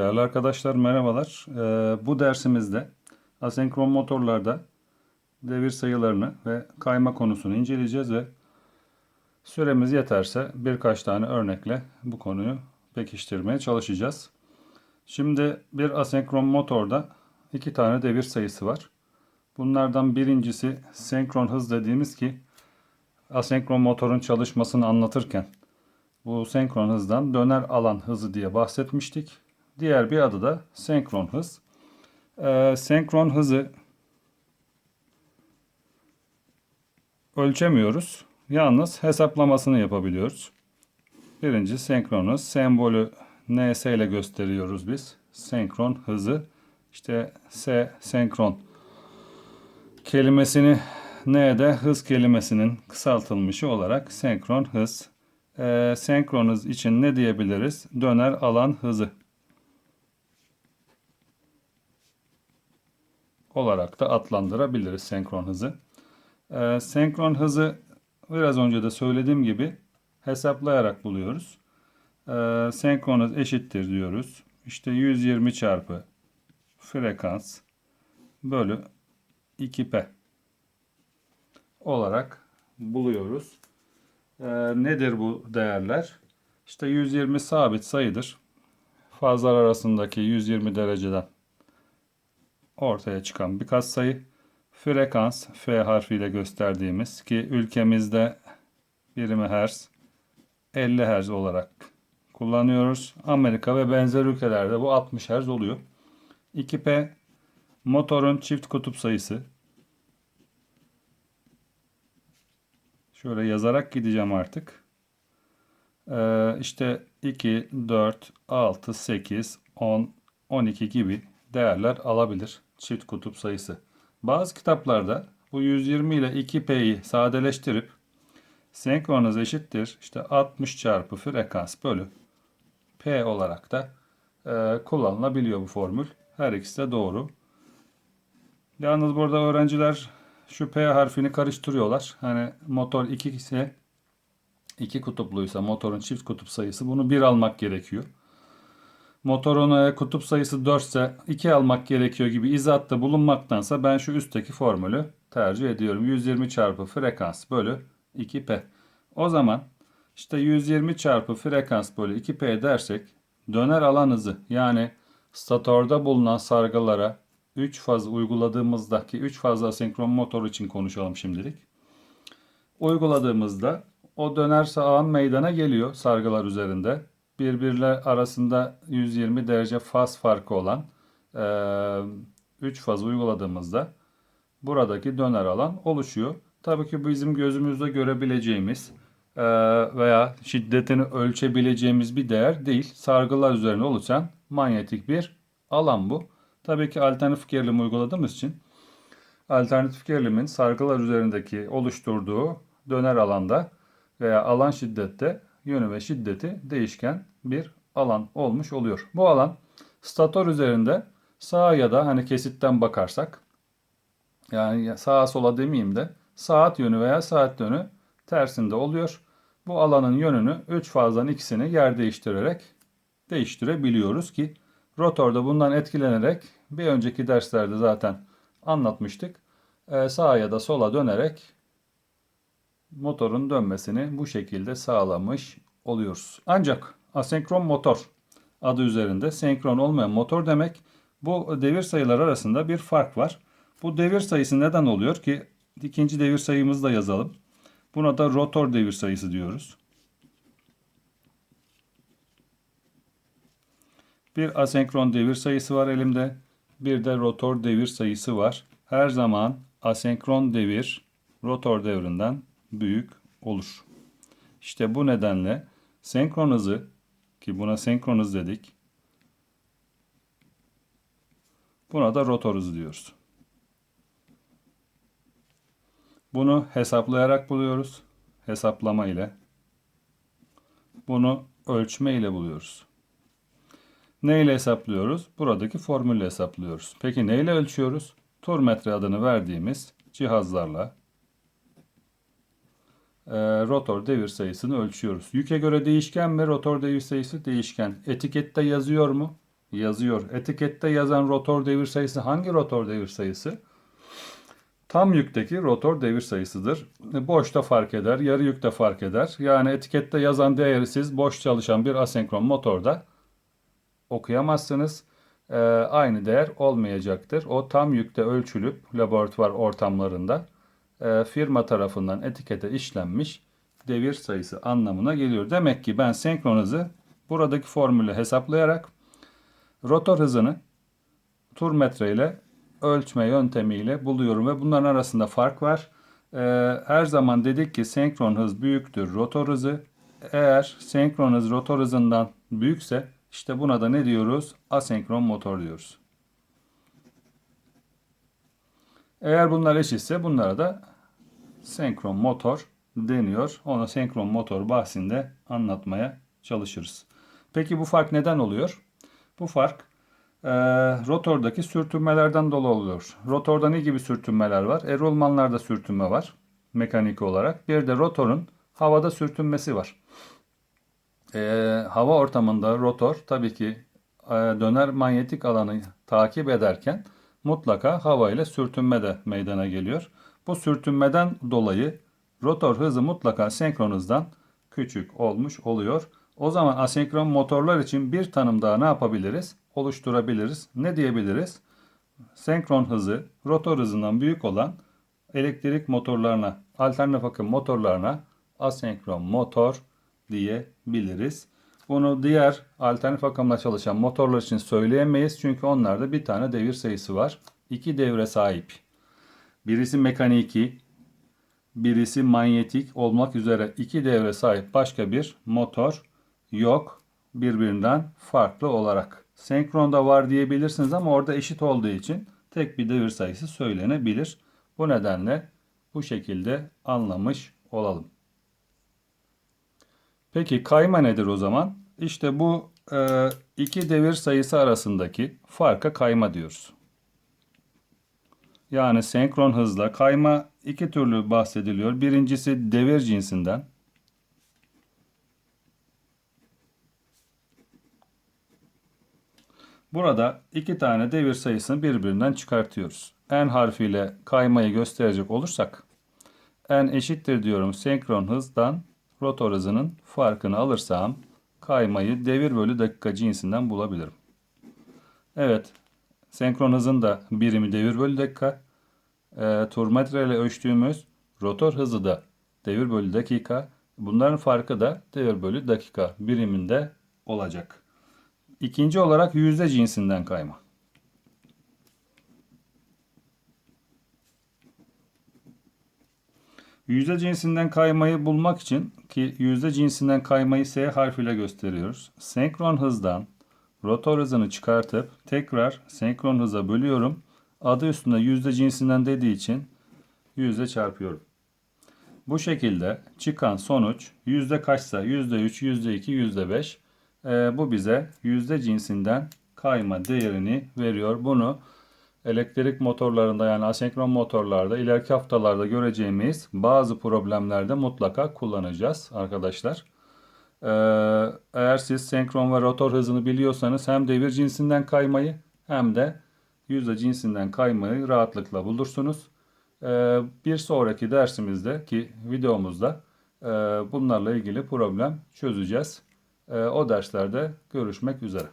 Değerli arkadaşlar merhabalar. Ee, bu dersimizde asenkron motorlarda devir sayılarını ve kayma konusunu inceleyeceğiz ve süremiz yeterse birkaç tane örnekle bu konuyu pekiştirmeye çalışacağız. Şimdi bir asenkron motorda iki tane devir sayısı var. Bunlardan birincisi senkron hız dediğimiz ki asenkron motorun çalışmasını anlatırken bu senkron hızdan döner alan hızı diye bahsetmiştik. Diğer bir adı da senkron hız. Ee, senkron hızı ölçemiyoruz. Yalnız hesaplamasını yapabiliyoruz. Birinci senkron hız. Sembolü NS ile gösteriyoruz biz. Senkron hızı. İşte S senkron kelimesini N'de hız kelimesinin kısaltılmışı olarak senkron hız. Ee, senkron hız için ne diyebiliriz? Döner alan hızı. Olarak da adlandırabiliriz senkron hızı. Ee, senkron hızı biraz önce de söylediğim gibi hesaplayarak buluyoruz. Ee, senkron hız eşittir diyoruz. İşte 120 çarpı frekans bölü 2p olarak buluyoruz. Ee, nedir bu değerler? İşte 120 sabit sayıdır. Fazlar arasındaki 120 dereceden ortaya çıkan birkaç sayı. Frekans F harfiyle gösterdiğimiz ki ülkemizde birimi hertz 50 hertz olarak kullanıyoruz. Amerika ve benzer ülkelerde bu 60 hertz oluyor. 2P motorun çift kutup sayısı. Şöyle yazarak gideceğim artık. Ee, işte 2, 4, 6, 8, 10, 12 gibi değerler alabilir çift kutup sayısı. Bazı kitaplarda bu 120 ile 2P'yi sadeleştirip senkron hız eşittir işte 60 çarpı frekans bölü P olarak da e, kullanılabiliyor bu formül. Her ikisi de doğru. Yalnız burada öğrenciler şu P harfini karıştırıyorlar. Hani motor 2 ise 2 kutupluysa motorun çift kutup sayısı bunu 1 almak gerekiyor motorun e, kutup sayısı 4 ise 2 almak gerekiyor gibi izatta bulunmaktansa ben şu üstteki formülü tercih ediyorum. 120 çarpı frekans bölü 2p. O zaman işte 120 çarpı frekans bölü 2p dersek döner alan hızı yani statörde bulunan sargılara 3 faz uyguladığımızdaki 3 fazla asenkron motor için konuşalım şimdilik. Uyguladığımızda o döner ağın meydana geliyor sargılar üzerinde birbirler arasında 120 derece faz farkı olan 3 e, faz uyguladığımızda buradaki döner alan oluşuyor. Tabii ki bizim gözümüzde görebileceğimiz e, veya şiddetini ölçebileceğimiz bir değer değil. Sargılar üzerinde oluşan manyetik bir alan bu. Tabii ki alternatif gerilim uyguladığımız için alternatif gerilimin sargılar üzerindeki oluşturduğu döner alanda veya alan şiddette yönü ve şiddeti değişken bir alan olmuş oluyor. Bu alan stator üzerinde sağa ya da hani kesitten bakarsak yani sağa sola demeyeyim de saat yönü veya saat yönü tersinde oluyor. Bu alanın yönünü 3 fazdan ikisini yer değiştirerek değiştirebiliyoruz ki rotorda bundan etkilenerek bir önceki derslerde zaten anlatmıştık. Ee, sağa ya da sola dönerek motorun dönmesini bu şekilde sağlamış oluyoruz. Ancak asenkron motor adı üzerinde senkron olmayan motor demek. Bu devir sayılar arasında bir fark var. Bu devir sayısı neden oluyor ki? İkinci devir sayımızı da yazalım. Buna da rotor devir sayısı diyoruz. Bir asenkron devir sayısı var elimde. Bir de rotor devir sayısı var. Her zaman asenkron devir rotor devrinden büyük olur. İşte bu nedenle senkron ki buna senkron dedik. Buna da rotor hızı diyoruz. Bunu hesaplayarak buluyoruz. Hesaplama ile. Bunu ölçme ile buluyoruz. Ne ile hesaplıyoruz? Buradaki formülle hesaplıyoruz. Peki ne ile ölçüyoruz? Turmetre adını verdiğimiz cihazlarla rotor devir sayısını ölçüyoruz. Yüke göre değişken mi? Rotor devir sayısı değişken. Etikette yazıyor mu? yazıyor. Etikette yazan rotor devir sayısı hangi rotor devir sayısı? Tam yükteki rotor devir sayısıdır. Boşta fark eder, yarı yükte fark eder. Yani etikette yazan değeri siz boş çalışan bir asenkron motorda okuyamazsınız. Ee, aynı değer olmayacaktır. O tam yükte ölçülüp laboratuvar ortamlarında e, firma tarafından etikete işlenmiş devir sayısı anlamına geliyor. Demek ki ben senkron hızı buradaki formülü hesaplayarak rotor hızını tur metre ile ölçme yöntemiyle buluyorum ve bunların arasında fark var. Ee, her zaman dedik ki senkron hız büyüktür rotor hızı. Eğer senkron hız rotor hızından büyükse işte buna da ne diyoruz? Asenkron motor diyoruz. Eğer bunlar eşitse bunlara da senkron motor deniyor. Onu senkron motor bahsinde anlatmaya çalışırız. Peki bu fark neden oluyor? Bu fark e, rotordaki sürtünmelerden dolayı oluyor. Rotorda ne gibi sürtünmeler var? E, rulmanlarda sürtünme var mekanik olarak. Bir de rotorun havada sürtünmesi var. E, hava ortamında rotor tabii ki e, döner manyetik alanı takip ederken mutlaka hava ile sürtünme de meydana geliyor. Bu sürtünmeden dolayı rotor hızı mutlaka senkron hızdan küçük olmuş oluyor. O zaman asenkron motorlar için bir tanım daha ne yapabiliriz? Oluşturabiliriz. Ne diyebiliriz? Senkron hızı rotor hızından büyük olan elektrik motorlarına, alternatif akım motorlarına asenkron motor diyebiliriz. Bunu diğer alternatif akımla çalışan motorlar için söyleyemeyiz. Çünkü onlarda bir tane devir sayısı var. İki devre sahip. Birisi mekaniki, birisi manyetik olmak üzere iki devre sahip başka bir motor yok birbirinden farklı olarak. Senkronda var diyebilirsiniz ama orada eşit olduğu için tek bir devir sayısı söylenebilir. Bu nedenle bu şekilde anlamış olalım. Peki kayma nedir o zaman? İşte bu e, iki devir sayısı arasındaki farka kayma diyoruz. Yani senkron hızla kayma iki türlü bahsediliyor. Birincisi devir cinsinden. Burada iki tane devir sayısını birbirinden çıkartıyoruz. N harfiyle kaymayı gösterecek olursak N eşittir diyorum senkron hızdan rotor hızının farkını alırsam kaymayı devir bölü dakika cinsinden bulabilirim. Evet senkron hızın da birimi devir bölü dakika. E, turmetre ile ölçtüğümüz rotor hızı da devir bölü dakika. Bunların farkı da devir bölü dakika biriminde olacak. İkinci olarak yüzde cinsinden kayma. Yüzde cinsinden kaymayı bulmak için ki yüzde cinsinden kaymayı S harfiyle gösteriyoruz. Senkron hızdan rotor hızını çıkartıp tekrar senkron hıza bölüyorum. Adı üstünde yüzde cinsinden dediği için yüzde çarpıyorum. Bu şekilde çıkan sonuç yüzde kaçsa yüzde üç, yüzde iki, yüzde beş. Ee, bu bize yüzde cinsinden kayma değerini veriyor. Bunu elektrik motorlarında yani asenkron motorlarda ileriki haftalarda göreceğimiz bazı problemlerde mutlaka kullanacağız arkadaşlar. Ee, eğer siz senkron ve rotor hızını biliyorsanız hem devir cinsinden kaymayı hem de yüzde cinsinden kaymayı rahatlıkla bulursunuz. Ee, bir sonraki dersimizde ki videomuzda e, bunlarla ilgili problem çözeceğiz. Ee, o derslerde görüşmek üzere.